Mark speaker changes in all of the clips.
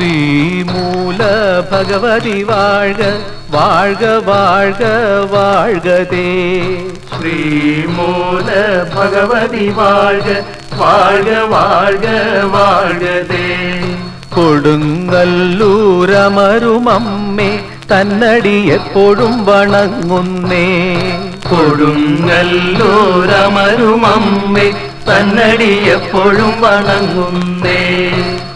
Speaker 1: ശ്രീമൂല ഭഗവതി വാഴ വാഴ വാഴ വാഴ്കതേ
Speaker 2: ശ്രീമൂല ഭഗവതി വാഴ വാഴ വാഴ വാഴ്കതേ
Speaker 1: കൊടുങ്ങല്ലൂരമരുമമ്മേ തന്നടി എപ്പോഴും വണങ്ങുന്നേ.
Speaker 2: കൊടുങ്ങല്ലൂരമരുമമ്മേ തന്നടി എപ്പോഴും വണങ്ങുന്നേ.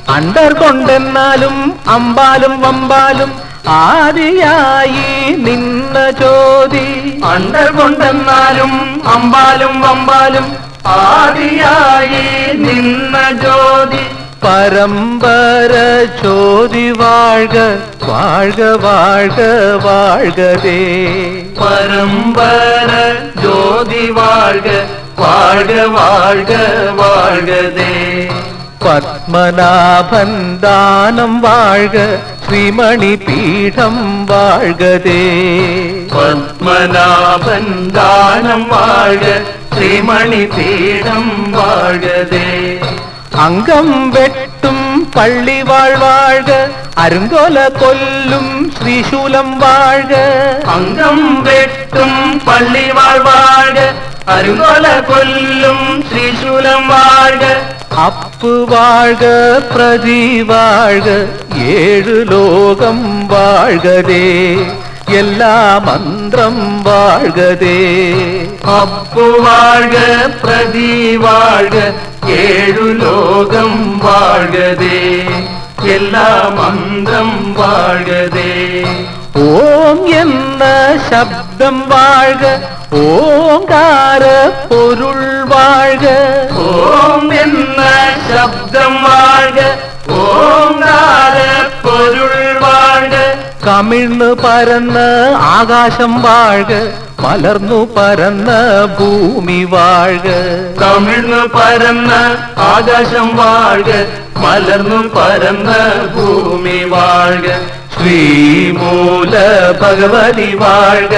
Speaker 1: അണ്ടർ കൊണ്ടെന്നാലും അമ്പാലും വമ്പാലും ആദിയായി നിന്ന ചോതി
Speaker 2: അണ്ടർ കൊണ്ടെന്നാലും അമ്പാലും വമ്പാലും ആദിയായി നിന്ന ജ്യോതി.
Speaker 1: പരമ്പര ചോതി വാഴ്ക വാഴ്ക വാഴ്ക വാഴ്കതേ
Speaker 2: പരമ്പര ജ്യോതി വാഴ്ക വാഴ്ക വാഴ്ക വാഴ്കതേ
Speaker 1: பத்மநாபன் தானம் வாழ்க ஸ்ரீமணி பீடம் வாழ்கதே.
Speaker 2: பத்மநாபன் தானம் வாழ்க ஸ்ரீமணி பீடம் வாழ்கதே.
Speaker 1: அங்கம் வெட்டும் பள்ளி வாழ்வாழ்க அருங்கோல கொல்லும் ஸ்ரீசூலம் வாழ்க.
Speaker 2: அங்கம் வெட்டும் பள்ளி வாழ்வாழ்க அருங்கோல கொல்லும் ஸ்ரீசூலம் வாழ்க.
Speaker 1: அப்பு வாழ்க பிரதி வாழ்க ஏழு லோகம் வாழ்கதே. எல்லா மந்திரம் வாழ்கதே.
Speaker 2: அப்பு வாழ்க பிரதி வாழ்க ஏழு லோகம் வாழ்கதே. எல்லா மந்திரம் வாழ்கதே.
Speaker 1: ഓം എന്ന ശബ്ദം വാഴ്ക ഓങ്കാര പൊരുൾ വാഴ്ക.
Speaker 2: ഓം എന്ന ശബ്ദം വാഴ്ക ഓങ്കാര പൊരുൾ വാഴ്ക.
Speaker 1: കമിഴ്ന്നു പരന്ന് ആകാശം വാഴ്ക മലർന്നു പരന്ന ഭൂമി വാഴ്ക.
Speaker 2: തമിഴ്ന്നു പരന്ന ആകാശം വാഴ്ക മലർന്നു പരന്ന ഭൂമി വാഴ്ക. ശ്രീമൂല ഭഗവതി വാഴ്ക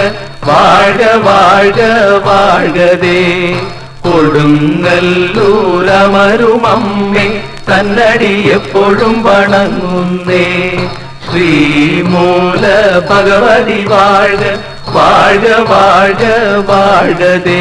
Speaker 2: വാഴ്ക വാഴ്ക വാഴ്കതേ കൊടുങ്ങല്ലൂരമരുമമ്മേ തന്നടി എപ്പോഴും വണങ്ങുന്നേ ശ്രീമൂല ഭഗവതി വാഴ്ക വാഴ്ക വാഴ്ക വാഴ്കതേ